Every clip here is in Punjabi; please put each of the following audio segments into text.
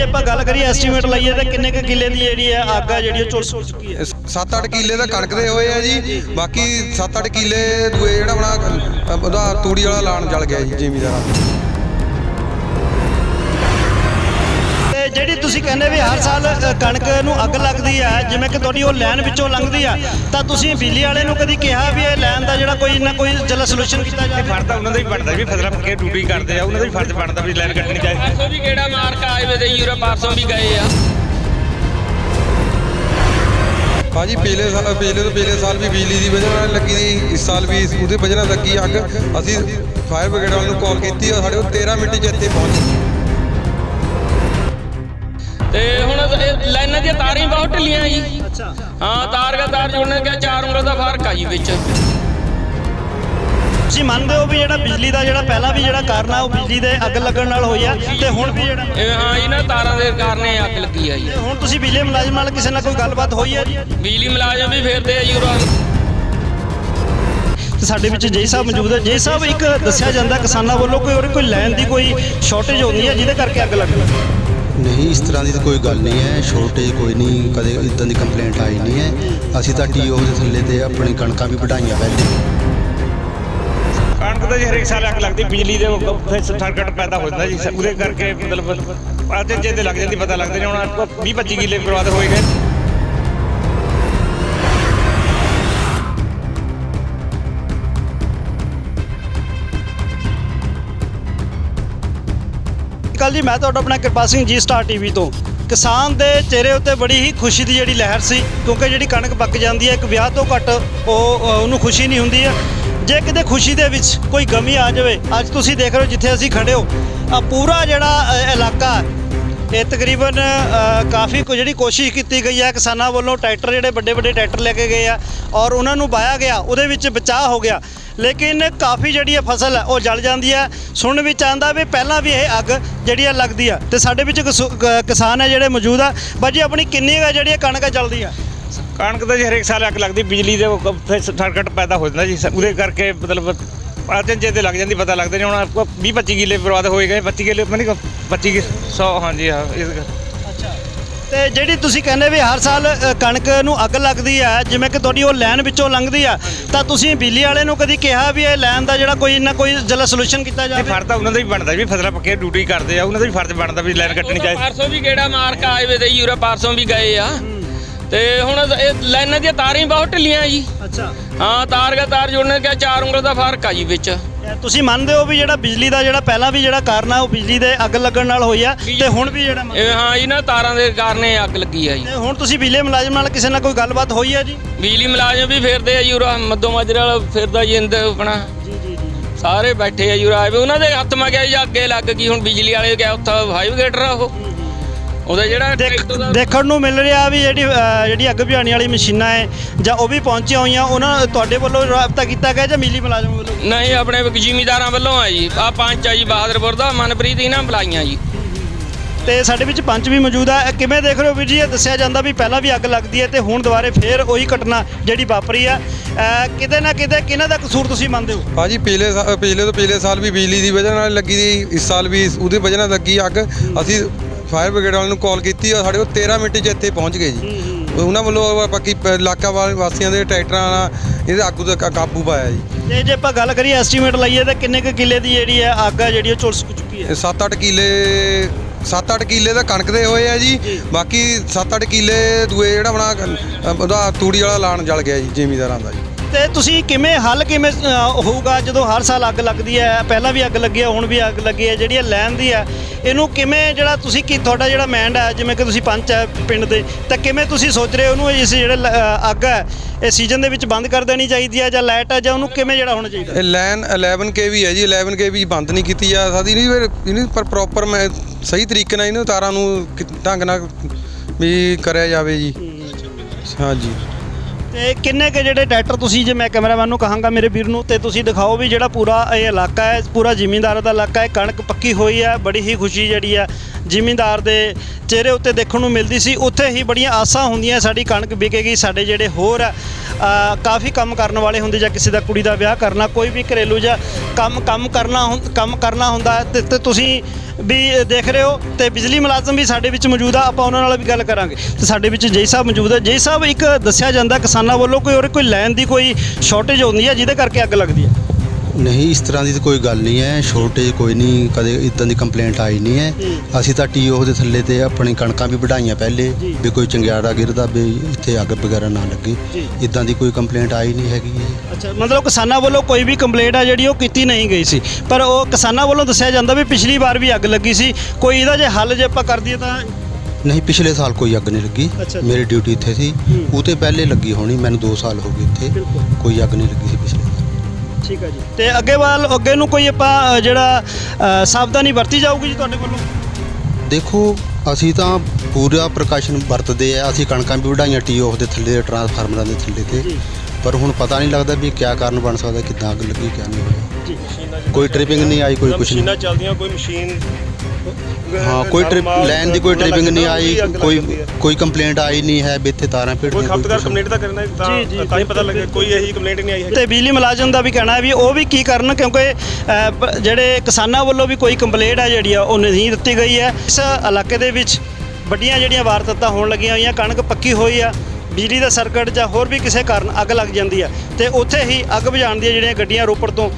ਜੇ ਆਪਾਂ ਗੱਲ ਕਰੀਏ ਐਸਟੀਮੇਟ ਲਾਈਏ ਤਾਂ ਕਿੰਨੇ ਕੁ ਕਿੱਲੇ ਦੀ ਜਿਹੜੀ ਹੈ ਅੱਗ ਆ ਜਿਹੜੀ ਉਹ ਝੁਲਸ ਚੁੱਕੀ ਹੈ? 7-8 ਕਿੱਲੇ ਦਾ ਕਣਕ ਦੇ ਹੋਏ ਆ ਜੀ। ਬਾਕੀ 7-8 ਕਿੱਲੇ ਦੂਏ ਜਿਹੜਾ ਆਪਣਾ ਉਹਦਾ ਤੂੜੀ ਵਾਲਾ ਲਾਣ ਜਲ ਗਿਆ ਜੀ ਜ਼ਿਮੀਦਾਰਾਂ ਜਿਹੜੀ ਤੁਸੀਂ ਕਹਿੰਦੇ ਵੀ ਹਰ ਸਾਲ ਅ, ਕਣਕ ਨੂੰ ਅੱਗ ਲੱਗਦੀ ਹੈ ਜਿਵੇਂ ਕਿ ਤੁਹਾਡੀ ਉਹ ਲਾਈਨ ਵਿੱਚੋਂ ਲੰਘਦੀ ਆ ਤਾਂ ਤੁਸੀਂ ਬਿਜਲੀ ਵਾਲੇ ਨੂੰ ਕਦੀ ਕਿਹਾ ਵੀ ਇਹ ਲਾਈਨ ਦਾ ਜਿਹੜਾ ਕੋਈ ਨਾ ਕੋਈ ਜਲ ਸੋਲੂਸ਼ਨ ਕੀਤਾ ਜਾਵੇ? ਫਰਜ਼ ਤਾਂ ਉਹਨਾਂ ਦਾ ਵੀ ਬਣਦਾ ਵੀ ਫਸਲਾਂ ਪੱਕੇ ਡਿਊਟੀ ਕਰਦੇ ਆ ਉਹਨਾਂ ਦਾ ਵੀ ਫਰਜ਼ ਬਣਦਾ ਵੀ ਲਾਈਨ ਕੱਟਣੀ ਚਾਹੀਦੀ। ਪਰਸੋਂ ਵੀ ਕਿਹੜਾ ਮਾਰ ਕੇ ਆਏ ਵੇ ਤੇ ਯੂਰਪ ਪਰਸੋਂ ਵੀ ਗਏ ਆ। ਭਾਜੀ ਪਿਛਲੇ ਸਾਲ ਪਿਛਲੇ ਤੋਂ ਪਿਛਲੇ ਸਾਲ ਵੀ ਬਿਜਲੀ ਦੀ ਵਜ੍ਹਾ ਨਾਲ ਲੱਗੀ ਦੀ ਇਸ ਸਾਲ ਵੀ ਉਹਦੇ ਵਜ੍ਹਾ ਨਾਲ ਲੱਗੀ ਅੱਗ। ਅਸੀਂ ਫਾਇਰ ਬ੍ਰਿਗੇਡ ਵਾਲਿਆਂ ਨੂੰ ਕਾਲ ਕੀਤੀ ਔਰ ਸਾਡੇ ਕੋਲ 13 ਮਿੰਟ 'ਚ ਇੱਥੇ ਪਹੁੰਚ ਗਏ। ਤੇ ਹੁਣ ਇਹ ਲਾਈਨਾਂ ਦੀਆਂ ਤਾਰਾਂ ਹੀ ਬਹੁਤ ਢਿੱਲੀਆਂ ਜੀ। ਅੱਛਾ। ਹਾਂ ਤਾਰ ਦਾ ਤਾਰ ਜੁੜਨੇ ਕਿ ਚਾਰ ਉਂਗਲ ਦਾ ਫ਼ਰਕ ਆ ਜੀ ਵਿੱਚ। ਤੁਸੀਂ ਮੰਨਦੇ ਹੋ ਵੀ ਜਿਹੜਾ ਬਿਜਲੀ ਦਾ ਜਿਹੜਾ ਪਹਿਲਾਂ ਵੀ ਜਿਹੜਾ ਕਾਰਨ ਆ ਉਹ ਬਿਜਲੀ ਦੇ ਅੱਗ ਲੱਗਣ ਨਾਲ ਹੋਈ ਆ ਤੇ ਹੁਣ ਵੀ ਜਿਹੜਾ ਇਹ ਹਾਂ ਇਹਨਾਂ ਤਾਰਾਂ ਦੇ ਕਾਰਨ ਇਹ ਅੱਗ ਲੱਗੀ ਆ ਜੀ। ਤੇ ਹੁਣ ਤੁਸੀਂ ਬਿਜਲੀ ਮੁਲਾਜ਼ਮ ਨਾਲ ਕਿਸੇ ਨਾਲ ਕੋਈ ਗੱਲਬਾਤ ਹੋਈ ਹੈ ਜੀ? ਬਿਜਲੀ ਮੁਲਾਜ਼ਮ ਵੀ ਫੇਰਦੇ ਆ ਯੂਰਪ ਤੇ ਸਾਡੇ ਵਿੱਚ ਜੈ ਸਾਹਿਬ ਮੌਜੂਦ ਹੈ ਜੈ ਸਾਹਿਬ ਇੱਕ ਦੱਸਿਆ ਜਾਂਦਾ ਕਿਸਾਨਾਂ ਵੱਲੋਂ ਕੋਈ ਉਹਦੇ ਕੋਈ ਲੈਣ ਦੀ ਕੋਈ ਸ਼ਾਰਟੇਜ ਹੁੰਦੀ ਹੈ ਜਿਹਦੇ ਕਰਕੇ ਅੱਗ ਲੱਗਦੀ ਹੈ ਨਹੀਂ, ਇਸ ਤਰ੍ਹਾਂ ਦੀ ਤਾਂ ਕੋਈ ਗੱਲ ਨਹੀਂ ਹੈ। ਛੋਟੇ ਕੋਈ ਨਹੀਂ, ਕਦੇ ਇਦਾਂ ਦੀ ਕੰਪਲੇਂਟ ਆਈ ਨਹੀਂ ਹੈ। ਅਸੀਂ ਤਾਂ ਟੀਓ ਦੇ ਥੱਲੇ ਤੇ ਆਪਣੀ ਕਣਕਾਂ ਵੀ ਵਢਾਈਆਂ ਪਹਿਲੇ। ਕਣਕ ਤਾਂ ਹਰੇਕ ਸਾਲ ਅੱਗ ਲੱਗਦੀ, ਬਿਜਲੀ ਦੇ ਫਿਰ ਸਰਕਟ ਪੈਦਾ ਹੋ ਜਾਂਦਾ ਜੀ। ਉਹਦੇ ਕਰਕੇ ਮਤਲਬ ਆਤੇ ਜੇ ਤੇ ਲੱਗ ਜਾਂਦੀ, ਪਤਾ ਲੱਗਦਾ ਨਹੀਂ ਹੁਣ 20 25 ਕਿੱਲੇ ਬਰਬਾਦ ਹੋਏ ਗਏ। ਕੱਲ ਜੀ, ਮੈਂ ਤੁਹਾਡਾ ਆਪਣਾ ਕਿਰਪਾ ਸਿੰਘ ਜੀ ਸਟਾਰ ਟੀਵੀ ਤੋਂ। ਕਿਸਾਨ ਦੇ ਚਿਹਰੇ ਉੱਤੇ ਬੜੀ ਹੀ ਖੁਸ਼ੀ ਦੀ ਜਿਹੜੀ ਲਹਿਰ ਸੀ, ਕਿਉਂਕਿ ਜਿਹੜੀ ਕਣਕ ਪੱਕ ਜਾਂਦੀ ਹੈ, ਇੱਕ ਵਿਆਹ ਤੋਂ ਘੱਟ ਉਹ ਉਹਨੂੰ ਖੁਸ਼ੀ ਨਹੀਂ ਹੁੰਦੀ ਹੈ। ਜੇ ਕਿਤੇ ਖੁਸ਼ੀ ਦੇ ਵਿੱਚ ਕੋਈ ਗਮੀ ਆ ਜਾਵੇ, ਅੱਜ ਤੁਸੀਂ ਦੇਖ ਰਹੇ ਹੋ ਜਿੱਥੇ ਅਸੀਂ ਖੜੇ ਹੋ ਆ ਪੂਰਾ ਜਿਹੜਾ ਇਲਾਕਾ ਇਹ ਤਕਰੀਬਨ ਕਾਫੀ ਕੁ ਜਿਹੜੀ ਕੋਸ਼ਿਸ਼ ਕੀਤੀ ਗਈ ਹੈ, ਕਿਸਾਨਾਂ ਵੱਲੋਂ ਟਰੈਕਟਰ ਜਿਹੜੇ ਵੱਡੇ ਵੱਡੇ ਟਰੈਕਟਰ ਲੈ ਕੇ ਗਏ ਆ, ਔਰ ਉਹਨਾਂ ਨੂੰ ਵਾਇਆ ਗਿਆ, ਉਹਦੇ ਵਿੱਚ ਬਚਾਅ ਹੋ ਗਿਆ। ਲੇਕਿਨ ਕਾਫੀ ਜਿਹੜੀ ਹੈ ਫਸਲ ਹੈ, ਉਹ ਜਲ ਜਾਂਦੀ ਹੈ। ਸੁਣਨ ਵਿੱਚ ਆਂਦਾ ਵੀ ਪਹਿਲਾਂ ਵੀ ਇਹ ਅੱਗ ਜਿਹੜੀ ਹੈ ਲੱਗਦੀ ਆ ਤੇ ਸਾਡੇ ਵਿੱਚ ਕਿਸੂ- ਕ- ਕਿਸਾਨ ਹੈ ਜਿਹੜੇ ਮੌਜੂਦ ਆ। ਬਾਜੀ ਆਪਣੀ ਕਿੰਨੀ ਕੁ ਜਿਹੜੀ ਹੈ ਕਣਕ ਜਲਦੀ ਆ ਕਣਕ ਤਾਂ ਜੀ ਹਰੇਕ ਸਾਲ ਅੱਗ ਲੱਗਦੀ, ਬਿਜਲੀ ਦੇ ਫਿਰ ਸਰਕਟ ਪੈਦਾ ਹੋ ਜਾਂਦਾ ਜੀ। ਉਹਦੇ ਕਰਕੇ ਮਤਲਬ ਆਤੇ ਜੇ ਤੇ ਲੱਗ ਜਾਂਦੀ, ਪਤਾ ਲੱਗਦਾ ਨਹੀਂ ਹੁਣ 20 25 ਕਿੱਲੇ ਬਰਬਾਦ ਹੋਏ ਗਏ 25 ਕਿੱਲੇ, ਪਤਾ ਨਹੀਂ 25 100 ਹਾਂਜੀ, ਹਾਂ, ਇਸ ਅੱਛਾ ਤੇ ਜਿਹੜੀ ਤੁਸੀਂ ਕਹਿੰਦੇ ਵੀ ਹਰ ਸਾਲ ਅ, ਕਣਕ ਨੂੰ ਅੱਗ ਲੱਗਦੀ ਆ ਜਿਵੇਂ ਕਿ ਤੁਹਾਡੀ ਉਹ ਲਾਈਨ ਵਿੱਚੋਂ ਲੰਘਦੀ ਆ ਤਾਂ ਤੁਸੀਂ ਬਿਜਲੀ ਵਾਲੇ ਨੂੰ ਕਦੀ ਕਿਹਾ ਵੀ ਇਹ ਲਾਈਨ ਦਾ ਜਿਹੜਾ ਕੋਈ ਨਾ ਕੋਈ ਜਲ ਸੋਲੂਸ਼ਨ ਕੀਤਾ ਇਹ ਜਾਵੇ? ਫਰਜ਼ ਤਾਂ ਉਹਨਾਂ ਦਾ ਵੀ ਬਣਦਾ ਵੀ ਫਸਲਾਂ ਪੱਕੇ ਡਿਊਟੀ ਕਰਦੇ ਆ ਉਹਨਾਂ ਦਾ ਵੀ ਫਰਜ਼ ਬਣਦਾ ਵੀ ਲਾਈਨ ਕੱਟਣੀ ਚਾਹੀਦੀ ਪਰਸੋਂ ਵੀ ਕਿਹੜਾ ਮਾਰ ਕੇ ਆਏ ਵੇ ਤੇ ਯੂਰਪ ਪਰਸੋਂ ਵੀ ਗਏ ਆ। ਤੇ ਹੁਣ ਇਹ ਲਾਈਨਾਂ ਦੀਆਂ ਤਾਰਾਂ ਹੀ ਬਹੁਤ ਢਿੱਲੀਆਂ ਜੀ। ਅੱਛਾ। ਹਾਂ ਤਾਰ ਦਾ ਤਾਰ ਜੁੜਨੇ ਕਿ ਚਾਰ ਉਂਗਲ ਦਾ ਫ਼ਰਕ ਆ ਜੀ ਵਿੱਚ। ਤੁਸੀਂ ਮੰਨਦੇ ਹੋ ਵੀ ਜਿਹੜਾ ਬਿਜਲੀ ਦਾ ਜਿਹੜਾ ਪਹਿਲਾਂ ਵੀ ਜਿਹੜਾ ਕਾਰਨ ਆ ਉਹ ਬਿਜਲੀ ਦੇ ਅੱਗ ਲੱਗਣ ਨਾਲ ਹੋਈ ਆ ਤੇ ਹੁਣ ਵੀ ਜਿਹੜਾ ਇਹ ਹਾਂ ਇਹਨਾਂ ਤਾਰਾਂ ਦੇ ਕਾਰਨ ਇਹ ਅੱਗ ਲੱਗੀ ਆ ਜੀ। ਤੇ ਹੁਣ ਤੁਸੀਂ ਬਿਜਲੀ ਮੁਲਾਜ਼ਮ ਨਾਲ ਕਿਸੇ ਨਾਲ ਕੋਈ ਗੱਲਬਾਤ ਹੋਈ ਹੈ ਜੀ? ਬਿਜਲੀ ਮੁਲਾਜ਼ਮ ਵੀ ਫੇਰਦੇ ਆ ਯੂਰਾ ਮੱਦੋ ਮਾਜਰੇ ਵਾਲਾ ਫਿਰਦਾ ਜੀ ਇੰਦ ਆਪਣਾ। ਜੀ ਜੀ ਜੀ ਸਾਰੇ ਬੈਠੇ ਆ ਯੂਰਾ ਆਏ ਵੇ ਉਹਨਾਂ ਦੇ ਹੱਥ ਮੈਂ ਗਿਆ ਜੀ ਅੱਗੇ ਲੱਗ ਗਈ ਹੁਣ ਬਿਜਲੀ ਵਾਲੇ ਗਿਆ ਉੱਥੇ ਫਾਈਵ ਗੇਟਰ ਆ ਉਹ। ਉਹਦਾ ਜਿਹੜਾ ਦੇਖ ਟਰੈਕਟਰ ਦਾ ਦੇਖਣ ਨੂੰ ਮਿਲ ਰਿਹਾ ਵੀ ਜਿਹੜੀ ਅ, ਜਿਹੜੀ ਅੱਗ ਬੁਝਾਉਣ ਵਾਲੀ ਮਸ਼ੀਨਾਂ ਹੈ ਜਾਂ ਉਹ ਵੀ ਪਹੁੰਚੀਆਂ ਹੋਈਆਂ ਉਹਨਾਂ ਤੁਹਾਡੇ ਵੱਲੋਂ ਰਾਬਤਾ ਕੀਤਾ ਗਿਆ ਜਾਂ ਬਿਜਲੀ ਮੁਲਾਜ਼ਮ ਵੱਲੋਂ? ਨਹੀਂ ਆਪਣੇ ਜ਼ਿਮੀਦਾਰਾਂ ਵੱਲੋਂ ਆ ਜੀ। ਆ ਪੰਚ ਆ ਜੀ ਬਹਾਦਰਪੁਰ ਦਾ ਮਨਪ੍ਰੀਤ ਇਹਨਾਂ ਬੁਲਾਈਆਂ ਜੀ। ਤੇ ਸਾਡੇ ਵਿੱਚ ਪੰਚ ਵੀ ਮੌਜੂਦ ਆ। ਇਹ ਕਿਵੇਂ ਦੇਖ ਰਹੇ ਹੋ ਵੀਰ ਜੀ? ਇਹ ਦੱਸਿਆ ਜਾਂਦਾ ਵੀ ਪਹਿਲਾਂ ਵੀ ਅੱਗ ਲੱਗਦੀ ਹੈ ਤੇ ਹੁਣ ਦੁਬਾਰੇ ਫੇਰ ਉਹੀ ਘਟਨਾ ਜਿਹੜੀ ਵਾਪਰੀ ਆ। ਅ, ਕਿਤੇ ਨਾ ਕਿਤੇ ਕਿਹਨਾਂ ਦਾ ਕਸੂਰ ਤੁਸੀਂ ਮੰਨਦੇ ਹੋ? ਭਾਜੀ ਪਿਛਲੇ ਸਾ- ਪਿਛਲੇ ਤੋਂ ਪਿਛਲੇ ਸਾਲ ਵੀ ਬਿਜਲੀ ਦੀ ਵਜ੍ਹਾ ਨਾਲ ਲੱਗੀ ਦੀ ਇਸ ਸਾਲ ਵੀ ਉਹਦੇ ਵਜ੍ਹਾ ਨਾਲ ਲੱਗੀ ਅੱਗ। ਅਸੀਂ ਫਾਇਰ ਬ੍ਰਿਗੇਡ ਵਾਲਿਆਂ ਨੂੰ ਕਾਲ ਕੀਤੀ ਔਰ ਸਾਡੇ ਕੋਲ 13 ਮਿੰਟ 'ਚ ਇੱਥੇ ਪਹੁੰਚ ਗਏ ਜੀ। ਉਹਨਾਂ ਵੱਲੋਂ ਬਾਕੀ ਇਲਾਕਾ ਵਾਸੀਆਂ ਦੇ ਟਰੈਕਟਰਾਂ ਨਾਲ ਇਹਦੇ ਅੱਗ ਦਾ ਕਾਬੂ ਪਾਇਆ ਜੀ। ਤੇ ਜੇ ਆਪਾਂ ਗੱਲ ਕਰੀਏ ਐਸਟੀਮੇਟ ਲਾਈਏ ਤਾਂ ਕਿੰਨੇ ਕੁ ਕਿੱਲੇ ਦੀ ਜਿਹੜੀ ਹੈ ਅੱਗ ਆ ਜਿਹੜੀ ਉਹ ਝੁਲਸ ਚੁੱਕੀ ਹੈ? 7-8 ਕਿੱਲੇ 7-8 ਕਿੱਲੇ ਦਾ ਕਣਕ ਦੇ ਹੋਏ ਆ ਜੀ। ਬਾਕੀ 7-8 ਕਿੱਲੇ ਦੂਏ ਜਿਹੜਾ ਆਪਣਾ ਅ, ਉਹਦਾ ਤੂੜੀ ਵਾਲਾ ਲਾਣ ਜਲ ਗਿਆ ਜੀ ਜ਼ਿਮੀਦਾਰਾਂ ਦਾ ਜੀ। ਤੇ ਤੁਸੀਂ ਕਿਵੇਂ ਹੱਲ ਕਿਵੇਂ ਅ, ਹੋਊਗਾ? ਜਦੋਂ ਹਰ ਸਾਲ ਅੱਗ ਲੱਗਦੀ ਹੈ ਪਹਿਲਾਂ ਵੀ ਅੱਗ ਲੱਗੀ ਹੈ ਹੁਣ ਵੀ ਅੱਗ ਲੱਗੀ ਹੈ ਜਿਹੜੀ ਇਹ ਲੈਣ ਦੀ ਹੈ ਇਹਨੂੰ ਕਿਵੇਂ ਜਿਹੜਾ ਤੁਸੀਂ ਕੀ ਤੁਹਾਡਾ ਜਿਹੜਾ ਮੈਂਡ ਹੈ ਜਿਵੇਂ ਕਿ ਤੁਸੀਂ ਪੰਚ ਹੈ ਪਿੰਡ ਦੇ ਤਾਂ ਕਿਵੇਂ ਤੁਸੀਂ ਸੋਚ ਰਹੇ ਹੋ ਉਹਨੂੰ ਇਸ ਜਿਹੜੇ ਲ- ਅ, ਅੱਗ ਹੈ ਇਹ ਸੀਜ਼ਨ ਦੇ ਵਿੱਚ ਬੰਦ ਕਰ ਦੇਣੀ ਚਾਹੀਦੀ ਹੈ ਜਾਂ ਲਾਈਟ ਹੈ ਜਾਂ ਉਹਨੂੰ ਕਿਵੇਂ ਜਿਹੜਾ ਹੋਣਾ ਚਾਹੀਦਾ? ਇਹ ਲਾਈਨ 11 ਕੇਵੀ ਹੈ ਜੀ 11 ਕੇਵੀ ਬੰਦ ਨਹੀਂ ਕੀਤੀ ਜਾ ਸਕਦੀ ਨਹੀਂ ਫਿਰ ਇਹਨੂੰ ਪਰ ਪ੍ਰੋਪਰ ਮੈਂ ਸਹੀ ਤਰੀਕੇ ਨਾਲ ਇਹਨਾਂ ਤਾਰਾਂ ਨੂੰ ਕਿ- ਢੰਗ ਨਾਲ ਵੀ ਕਰਿਆ ਜਾਵੇ ਜੀ। ਹਾਂਜੀ। ਤੇ ਕਿੰਨੇ ਕੇ ਜਿਹੜੇ ਟਰੈਕਟਰ ਤੁਸੀਂ ਜੇ ਮੈਂ ਕੈਮਰਾਮੈਨ ਨੂੰ ਕਹਾਂਗਾ ਮੇਰੇ ਵੀਰ ਨੂੰ, ਤੇ ਤੁਸੀਂ ਦਿਖਾਓ ਵੀ ਜਿਹੜਾ ਪੂਰਾ ਇਹ ਇਲਾਕਾ ਹੈ, ਪੂਰਾ ਜ਼ਿਮੀਂਦਾਰ ਦਾ ਇਲਾਕਾ ਹੈ, ਕਣਕ ਪੱਕੀ ਹੋਈ ਹੈ, ਬੜੀ ਹੀ ਖੁਸ਼ੀ ਜਿਹੜੀ ਹੈ। ਜ਼ਿਮੀਂਦਾਰ ਦੇ ਚਿਹਰੇ ਉੱਤੇ ਦੇਖਣ ਨੂੰ ਮਿਲਦੀ ਸੀ। ਉੱਥੇ ਹੀ ਬੜੀਆਂ ਆਸਾਂ ਹੁੰਦੀਆਂ ਸਾਡੀ ਕਣਕ ਵਿਕੇਗੀ ਸਾਡੇ ਜਿਹੜੇ ਹੋਰ ਆ, ਕਾਫੀ ਕੰਮ ਕਰਨ ਵਾਲੇ ਹੁੰਦੇ ਜਾਂ ਕਿਸੇ ਦਾ ਕੁੜੀ ਦਾ ਵਿਆਹ ਕਰਨਾ ਕੋਈ ਵੀ ਘਰੇਲੂ ਜਾਂ ਕੰਮ ਕੰਮ ਕਰਨਾ ਹੁੰ- ਕੰਮ ਕਰਨਾ ਹੁੰਦਾ ਹੈ ਤੇ ਤੁਸੀਂ ਵੀ ਦੇਖ ਰਹੇ ਹੋ ਤੇ ਬਿਜਲੀ ਮੁਲਾਜ਼ਮ ਵੀ ਸਾਡੇ ਵਿੱਚ ਮੌਜੂਦ ਆ ਆਪਾਂ ਉਹਨਾਂ ਨਾਲ ਵੀ ਗੱਲ ਕਰਾਂਗੇ। ਤੇ ਸਾਡੇ ਵਿੱਚ ਜੈ ਸਾਹਿਬ ਮੌਜੂਦ ਹੈ ਜੈ ਸਾਹਿਬ ਇੱਕ ਦੱਸਿਆ ਜਾਂਦਾ ਕਿਸਾਨਾਂ ਵੱਲੋਂ ਕੋਈ ਔਰ ਕੋਈ ਲੈਣ ਦੀ ਕੋਈ ਸ਼ਾਰਟੇਜ ਹੁੰਦੀ ਹੈ ਜਿਹਦੇ ਕਰਕੇ ਅੱਗ ਲੱਗਦੀ ਹੈ ਨਹੀਂ ਇਸ ਤਰ੍ਹਾਂ ਦੀ ਤਾਂ ਕੋਈ ਗੱਲ ਨਹੀਂ ਹੈ ਸ਼ੋਰਟੇਜ ਕੋਈ ਨਹੀਂ ਕਦੇ ਇਦਾਂ ਦੀ ਕੰਪਲੇਂਟ ਆਈ ਨਹੀਂ ਹੈ। ਅਸੀਂ ਤਾਂ ਟੀਓ ਦੇ ਥੱਲੇ ਤੇ ਆਪਣੀ ਕਣਕਾਂ ਵੀ ਵਢਾਈਆਂ ਪਹਿਲੇ। ਵੀ ਕੋਈ ਚੰਗਿਆੜਾ ਗਿਰਦਾ ਵੀ ਇੱਥੇ ਅੱਗ ਵਗੈਰਾ ਨਾ ਲੱਗੇ। ਇਦਾਂ ਦੀ ਕੋਈ ਕੰਪਲੇਂਟ ਆਈ ਨਹੀਂ ਹੈਗੀ ਅੱਛਾ ਮਤਲਬ ਕਿਸਾਨਾਂ ਵੱਲੋਂ ਕੋਈ ਵੀ ਕੰਪਲੇਂਟ ਆ ਜਿਹੜੀ ਉਹ ਕੀਤੀ ਨਹੀਂ ਗਈ ਸੀ। ਪਰ ਉਹ ਕਿਸਾਨਾਂ ਵੱਲੋਂ ਦੱਸਿਆ ਜਾਂਦਾ ਵੀ ਪਿਛਲੀ ਵਾਰ ਵੀ ਅੱਗ ਲੱਗੀ ਸੀ। ਕੋਈ ਇਹਦਾ ਜੇ ਹੱਲ ਜੇ ਆਪਾਂ ਕਰ ਦਈਏ ਤਾਂ ਨਹੀਂ ਪਿਛਲੇ ਸਾਲ ਕੋਈ ਅੱਗ ਨਹੀਂ ਲੱਗੀ। ਮੇਰੀ ਡਿਊਟੀ ਇੱਥੇ ਸੀ। ਉਹ ਤੇ ਪਹਿਲੇ ਲੱਗੀ ਹੋਣੀ ਮੈਨੂੰ 2 ਸਾਲ ਹੋ ਗਏ ਇੱਥੇ। ਕੋਈ ਅੱਗ ਨਹੀਂ ਲੱਗੀ ਸੀ ਪਿਛਲੇ ਠੀਕ ਹੈ ਜੀ। ਤੇ ਅੱਗੇ ਵੱਲ ਅੱਗੇ ਨੂੰ ਕੋਈ ਆਪਾਂ ਅ, ਜਿਹੜਾ ਅ, ਸਾਵਧਾਨੀ ਵਰਤੀ ਜਾਊਗੀ ਜੀ ਤੁਹਾਡੇ ਵੱਲੋਂ? ਦੇਖੋ ਅਸੀਂ ਤਾਂ ਪੂਰਾ ਪ੍ਰਕਾਸ਼ਨ ਵਰਤਦੇ ਆ। ਅਸੀਂ ਕਣਕਾਂ ਵੀ ਵਢਾਈਆਂ ਟੀ ਆਫ ਦੇ ਥੱਲੇ ਟਰਾਂਸਫਾਰਮਰਾਂ ਦੇ ਥੱਲੇ ਤੇ। ਪਰ ਹੁਣ ਪਤਾ ਨਹੀਂ ਲੱਗਦਾ ਵੀ ਕਿਆ ਕਾਰਨ ਬਣ ਸਕਦਾ ਕਿੱਦਾਂ ਅੱਗ ਲੱਗੀ ਕਿਆ ਨਹੀਂ ਹੋਇਆ। ਜੀ ਕੋਈ ਟ੍ਰਿਪਿੰਗ ਨਹੀਂ ਆਈ ਕੋਈ ਕੁਝ ਨਹੀਂ। ਮਸ਼ੀਨਾਂ ਚੱਲਦੀਆਂ ਕੋਈ ਮਸ਼ੀਨ ਹਾਂ ਕੋਈ ਟ੍ਰਿਪ ਲੈਣ ਦੀ ਕੋਈ ਟ੍ਰਿਪਿੰਗ ਨਹੀਂ ਆਈ ਕੋਈ ਕੋਈ ਕੰਪਲੇਂਟ ਆਈ ਨਹੀਂ ਹੈ ਇੱਥੇ ਤਾਰਾਂ ਕੋਈ ਪੇਟੀਆਂ ਖਪਤਕਾਰ ਕੰਪਲੇਂਟ ਤਾਂ ਕਰਨਾ ਤਾਂ ਤਾਂ ਹੀ ਪਤਾ ਲੱਗੇ ਕੋਈ ਇਹੀ ਕੰਪਲੇਂਟ ਨਹੀਂ ਆਈ ਹੈ ਤੇ ਬਿਜਲੀ ਮੁਲਾਜ਼ਮ ਦਾ ਵੀ ਕਹਿਣਾ ਹੈ ਵੀ ਉਹ ਵੀ ਕੀ ਕਰਨ ਕਿਉਂਕਿ ਜਿਹੜੇ ਕਿਸਾਨਾਂ ਵੱਲੋਂ ਵੀ ਕੋਈ ਕੰਪਲੇਂਟ ਆ ਜਿਹੜੀ ਆ ਉਹ ਨਹੀਂ ਦਿੱਤੀ ਗਈ ਹੈ। ਇਸ ਇਲਾਕੇ ਦੇ ਵਿੱਚ ਵੱਡੀਆਂ ਜਿਹੜੀਆਂ ਵਾਰਦਾਤਾਂ ਹੋਣ ਲੱਗੀਆਂ ਹੋਈਆਂ ਕਣਕ ਪੱਕੀ ਹੋਈ ਆ ਬਿਜਲੀ ਦਾ ਸਰਕਟ ਜਾਂ ਹੋਰ ਵੀ ਕਿਸੇ ਕਾਰਨ ਅੱਗ ਲੱਗ ਜਾਂਦੀ ਆ ਤੇ ਉੱਥੇ ਹੀ ਅੱਗ ਬੁਝਾਉਣ ਦੀਆਂ ਜਿਹੜੀਆਂ ਗੱਡੀਆਂ ਰੋਪੜ ਤੋਂ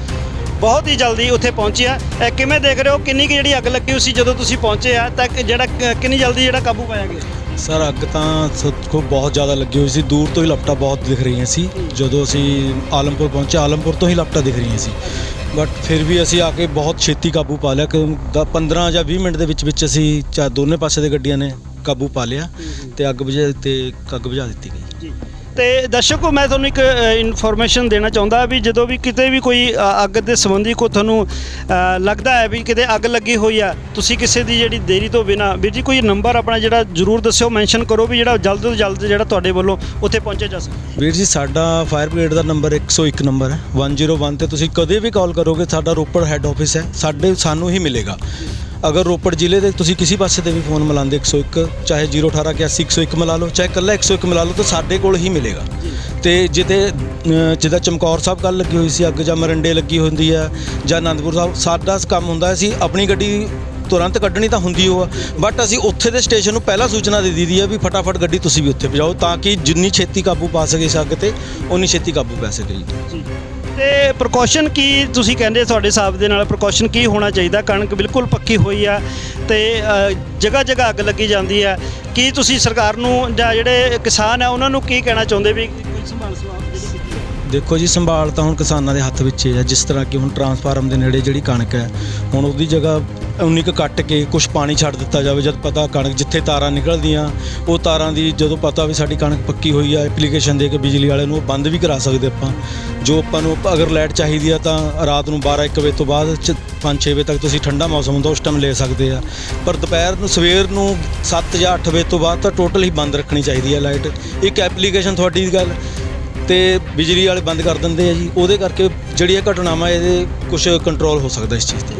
ਬਹੁਤ ਹੀ ਜਲਦੀ ਉੱਥੇ ਪਹੁੰਚੀਆਂ ਇਹ ਕਿਵੇਂ ਦੇਖ ਰਹੇ ਹੋ? ਕਿੰਨੀ ਕਿ ਜਿਹੜੀ ਅੱਗ ਲੱਗੀ ਹੋਈ ਸੀ ਜਦੋਂ ਤੁਸੀਂ ਪਹੁੰਚੇ ਆ? ਤਾਂ ਜਿਹੜਾ ਕਿੰਨੀ ਜਲਦੀ ਜਿਹੜਾ ਕਾਬੂ ਪਾਇਆ ਗਿਆ? ਸਰ ਅੱਗ ਤਾਂ ਸਭ ਬਹੁਤ ਜ਼ਿਆਦਾ ਲੱਗੀ ਹੋਈ ਸੀ। ਦੂਰ ਤੋਂ ਹੀ ਲਪਟਾ ਬਹੁਤ ਦਿਖ ਰਹੀਆਂ ਸੀ। ਜਦੋਂ ਅਸੀਂ ਆਲਮਪੁਰ ਪਹੁੰਚੇ ਆਲਮਪੁਰ ਤੋਂ ਹੀ ਲਪਟਾ ਦਿਖ ਰਹੀਆਂ ਸੀ। ਬਟ ਫਿਰ ਵੀ ਅਸੀਂ ਆ ਕੇ ਬਹੁਤ ਛੇਤੀ ਕਾਬੂ ਪਾ ਲਿਆ। ਕਿ ਦ- 15 ਜਾਂ 20 ਮਿੰਟ ਦੇ ਵਿੱਚ ਵਿੱਚ ਅਸੀਂ ਚਾ ਦੋਨੇ ਪਾਸੇ ਦੇ ਗੱਡੀਆਂ ਨੇ ਕਾਬੂ ਪਾ ਲਿਆ ਤੇ ਅੱਗ ਬੁਝਾ ਤੇ ਅੱਗ ਬੁਝਾ ਦਿੱਤੀ ਗਈ। ਜੀ। ਤੇ ਦਰਸ਼ਕੋ ਮੈਂ ਤੁਹਾਨੂੰ ਇੱਕ ਇਨਫੋਰਮੇਸ਼ਨ ਦੇਣਾ ਚਾਹੁੰਦਾ ਵੀ ਜਦੋਂ ਵੀ ਕਿਤੇ ਵੀ ਕੋਈ ਅ, ਅੱਗ ਦੇ ਸੰਬੰਧੀ ਕੋ ਤੁਹਾਨੂੰ ਅ, ਲੱਗਦਾ ਹੈ ਵੀ ਕਿਤੇ ਅੱਗ ਲੱਗੀ ਹੋਈ ਆ ਤੁਸੀਂ ਕਿਸੇ ਦੀ ਜਿਹੜੀ ਦੇਰੀ ਤੋਂ ਬਿਨਾ ਵੀਰ ਜੀ ਕੋਈ ਨੰਬਰ ਆਪਣਾ ਜਿਹੜਾ ਜਰੂਰ ਦੱਸਿਓ ਮੈਂਸ਼ਨ ਕਰੋ ਵੀ ਜਿਹੜਾ ਜਲਦ ਤੋਂ ਜਲਦ ਜਿਹੜਾ ਤੁਹਾਡੇ ਵੱਲੋਂ ਉੱਥੇ ਪਹੁੰਚਿਆ ਜਾ ਸਕੇ। ਵੀਰ ਜੀ ਸਾਡਾ ਫਾਇਰ ਬ੍ਰਿਗੇਡ ਦਾ ਨੰਬਰ 101 ਨੰਬਰ ਹੈ। 101 ਤੇ ਤੁਸੀਂ ਕਦੇ ਵੀ ਕਾਲ ਕਰੋਗੇ ਸਾਡਾ ਰੋਪੜ ਹੈੱਡ ਆਫਿਸ ਹੈ ਸਾਡੇ ਸਾਨੂੰ ਹੀ ਮਿਲੇਗਾ। ਅਗਰ ਰੋਪੜ ਜ਼ਿਲ੍ਹੇ ਦੇ ਤੁਸੀਂ ਕਿਸੇ ਪਾਸੇ ਤੇ ਵੀ ਫੋਨ ਮਿਲਾਉਂਦੇ 101 ਚਾਹੇ 018 ਕਿ 101 ਮਿਲਾ ਲਓ ਚਾਹੇ ਇਕੱਲਾ 101 ਮਿਲਾ ਲਓ ਤਾਂ ਸਾਡੇ ਕੋਲ ਹੀ ਮਿਲੇਗਾ। ਤੇ ਜਿੱਥੇ ਜਿੱਦਾਂ ਚਮਕੌਰ ਸਾਹਿਬ ਗੱਲ ਲੱਗੀ ਹੋਈ ਸੀ ਅੱਗ ਜਾਂ ਮਰੰਡੇ ਲੱਗੀ ਹੁੰਦੀ ਆ ਜਾਂ ਆਨੰਦਪੁਰ ਸਾਹਿਬ ਸਾਡਾ ਕੰਮ ਹੁੰਦਾ ਅਸੀਂ ਆਪਣੀ ਗੱਡੀ ਤੁਰੰਤ ਕੱਢਣੀ ਤਾਂ ਹੁੰਦੀ ਉਹ ਆ। ਬਟ ਅਸੀਂ ਉੱਥੇ ਦੇ ਸਟੇਸ਼ਨ ਨੂੰ ਪਹਿਲਾਂ ਸੂਚਨਾ ਦੇ ਦਿੱਤੀ ਆ ਵੀ ਫਟਾਫਟ ਗੱਡੀ ਤੁਸੀਂ ਵੀ ਉੱਥੇ ਪਹੁੰਚਾਓ ਤਾਂ ਕਿ ਜਿੰਨੀ ਛੇਤੀ ਕਾਬੂ ਪਾ ਸਕੇ ਇਸ ਅੱਗ ਤੇ ਉਨੀ ਛੇਤੀ ਕਾਬੂ ਪਾ ਸਕੇ ਜੀ। ਤੇ ਪ੍ਰੀਕਾਸ਼ਨ ਕੀ ਤੁਸੀਂ ਕਹਿੰਦੇ ਤੁਹਾਡੇ ਹਿਸਾਬ ਦੇ ਨਾਲ ਪ੍ਰੀਕਾਸ਼ਨ ਕੀ ਹੋਣਾ ਚਾਹੀਦਾ? ਕਣਕ ਬਿਲਕੁਲ ਪੱਕੀ ਹੋਈ ਆ ਤੇ ਜਗ੍ਹਾ ਜਗ੍ਹਾ ਅੱਗ ਲੱਗੀ ਜਾਂਦੀ ਆ। ਕੀ ਤੁਸੀਂ ਸਰਕਾਰ ਨੂੰ ਜਾਂ ਜਿਹੜੇ ਕਿਸਾਨ ਆ, ਉਹਨਾਂ ਨੂੰ ਕੀ ਕਹਿਣਾ ਚਾਹੁੰਦੇ ਵੀ ਦੇਖੋ ਜੀ, ਸੰਭਾਲ ਤਾਂ ਹੁਣ ਕਿਸਾਨਾਂ ਦੇ ਹੱਥ ਵਿੱਚ ਹੀ ਹੈ ਜਿਸ ਤਰ੍ਹਾਂ ਕਿ ਹੁਣ ਟਰਾਂਸਫਾਰਮ ਦੇ ਨੇੜੇ ਜਿਹੜੀ ਕਣਕ ਹੈ, ਹੁਣ ਉਹਦੀ ਜਗ੍ਹਾ ਉਨੀ ਕੁ ਕੱਟ ਕੇ ਕੁਝ ਪਾਣੀ ਛੱਡ ਦਿੱਤਾ ਜਾਵੇ। ਜਦ ਪਤਾ ਕਣਕ ਜਿੱਥੇ ਤਾਰਾਂ ਨਿਕਲਦੀਆਂ, ਉਹ ਤਾਰਾਂ ਦੀ ਜਦੋਂ ਪਤਾ ਵੀ ਸਾਡੀ ਕਣਕ ਪੱਕੀ ਹੋਈ ਆ ਐਪਲੀਕੇਸ਼ਨ ਦੇ ਕੇ ਬਿਜਲੀ ਵਾਲੇ ਨੂੰ ਉਹ ਬੰਦ ਵੀ ਕਰਾ ਸਕਦੇ ਆਪਾਂ। ਜੋ ਆਪਾਂ ਨੂੰ ਅਗਰ ਲਾਈਟ ਚਾਹੀਦੀ ਆ ਤਾਂ ਰਾਤ ਨੂੰ 12 1 ਵਜੇ ਤੋਂ ਬਾਅਦ 5-6 ਵਜੇ ਤੱਕ ਤੁਸੀਂ ਠੰਡਾ ਮੌਸਮ ਹੁੰਦਾ, ਉਸ ਟਾਈਮ ਲੈ ਸਕਦੇ ਆ। ਪਰ ਦੁਪਹਿਰ ਨੂੰ, ਸਵੇਰ ਨੂੰ 7 ਜਾਂ 8 ਵਜੇ ਤੋਂ ਬਾਅਦ ਤਾਂ ਟੋਟਲ ਹੀ ਬੰਦ ਰੱਖਣੀ ਚਾਹੀਦੀ ਹੈ ਲਾਈਟ। ਇੱਕ ਐਪਲੀਕੇਸ਼ਨ ਤੁਹਾਡੀ ਗੱਲ ਤੇ ਬਿਜਲੀ ਵਾਲੇ ਬੰਦ ਕਰ ਦਿੰਦੇ ਆ ਜੀ। ਉਹਦੇ ਕਰਕੇ ਜਿਹੜੀਆਂ ਘਟਨਾਵਾਂ ਇਹਦੇ ਕੁਝ ਕੰਟਰੋਲ ਹੋ ਸਕਦਾ ਇਸ ਚੀਜ਼ ਤੇ।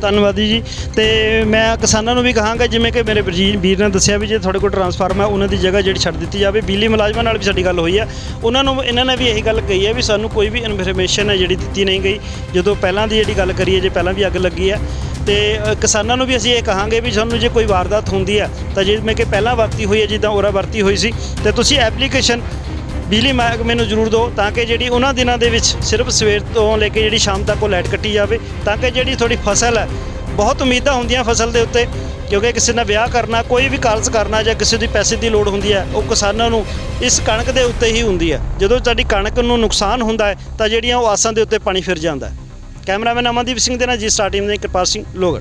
ਧੰਨਵਾਦੀ ਜੀ। ਤੇ ਮੈਂ ਕਿਸਾਨਾਂ ਨੂੰ ਵੀ ਕਹਾਂਗਾ, ਜਿਵੇਂ ਕਿ ਮੇਰੇ ਵਰਜੀ- ਵੀਰ ਨੇ ਦੱਸਿਆ ਵੀ ਜੇ ਤੁਹਾਡੇ ਕੋਲ ਟਰਾਂਸਫਾਰਮ ਹੈ, ਉਹਨਾਂ ਦੀ ਜਗ੍ਹਾ ਜਿਹੜੀ ਛੱਡ ਦਿੱਤੀ ਜਾਵੇ। ਬਿਜਲੀ ਮੁਲਾਜ਼ਮਾਂ ਨਾਲ ਵੀ ਸਾਡੀ ਗੱਲ ਹੋਈ ਹੈ ਉਹਨਾਂ ਨੂੰ, ਇਹਨਾਂ ਨੇ ਵੀ ਇਹੀ ਗੱਲ ਕਹੀ ਹੈ ਵੀ ਸਾਨੂੰ ਕੋਈ ਵੀ ਇਨਫੋਰਮੇਸ਼ਨ ਹੈ ਜਿਹੜੀ ਦਿੱਤੀ ਨਹੀਂ ਗਈ। ਜਦੋਂ ਪਹਿਲਾਂ ਦੀ ਜਿਹੜੀ ਗੱਲ ਕਰੀਏ, ਜੇ ਪਹਿਲਾਂ ਵੀ ਅੱਗ ਲੱਗੀ ਹੈ ਤੇ ਕਿਸਾਨਾਂ ਨੂੰ ਵੀ ਅਸੀਂ ਇਹ ਕਹਾਂਗੇ ਵੀ ਸਾਨੂੰ ਜੇ ਕੋਈ ਵਾਰਦਾਤ ਹੁੰਦੀ ਹੈ ਤਾਂ ਜਿਵੇਂ ਕਿ ਪਹਿਲਾਂ ਵਰਤੀ ਹੋਈ ਹੈ ਜਿੱਦਾਂ ਔਰਾ ਵਰਤੀ ਹੋਈ ਸੀ। ਤੇ ਤੁਸੀਂ ਐਪਲੀਕੇਸ਼ਨ ਬਿਜਲੀ ਮਹਿਕਮੇ ਨੂੰ ਜ਼ਰੂਰ ਦਿਓ ਤਾਂ ਕਿ ਜਿਹੜੀ ਉਹਨਾਂ ਦਿਨਾਂ ਦੇ ਵਿੱਚ ਸਿਰਫ ਸਵੇਰ ਤੋਂ ਲੈ ਕੇ ਜਿਹੜੀ ਸ਼ਾਮ ਤੱਕ ਉਹ ਲਾਈਟ ਕੱਟੀ ਜਾਵੇ, ਤਾਂ ਕਿ ਜਿਹੜੀ ਤੁਹਾਡੀ ਫਸਲ ਹੈ, ਬਹੁਤ ਉਮੀਦਾਂ ਹੁੰਦੀਆਂ ਫਸਲ ਦੇ ਉੱਤੇ, ਕਿਉਂਕਿ ਕਿਸੇ ਨਾਲ ਵਿਆਹ ਕਰਨਾ, ਕੋਈ ਵੀ ਕਾਰਜ ਕਰਨਾ ਜਾਂ ਕਿਸੇ ਦੀ ਪੈਸੇ ਦੀ ਲੋੜ ਹੁੰਦੀ ਹੈ, ਉਹ ਕਿਸਾਨਾਂ ਨੂੰ ਇਸ ਕਣਕ ਦੇ ਉੱਤੇ ਹੀ ਹੁੰਦੀ ਹੈ। ਜਦੋਂ ਸਾਡੀ ਕਣਕ ਨੂੰ ਨੁਕਸਾਨ ਹੁੰਦਾ ਹੈ, ਤਾਂ ਜਿਹੜੀਆਂ ਉਹ ਆਸਾਂ ਦੇ ਉੱਤੇ ਪਾਣੀ ਫਿਰ ਜਾਂਦਾ ਹੈ। ਕੈਮਰਾਮੈਨ ਅਮਨਦੀਪ ਸਿੰਘ ਦੇ ਨਾਲ ਜੀ ਸਟਾਰ ਟੀਮ ਦੇ ਕਿਰਪਾਲ ਸਿੰਘ ਲੋਗੜ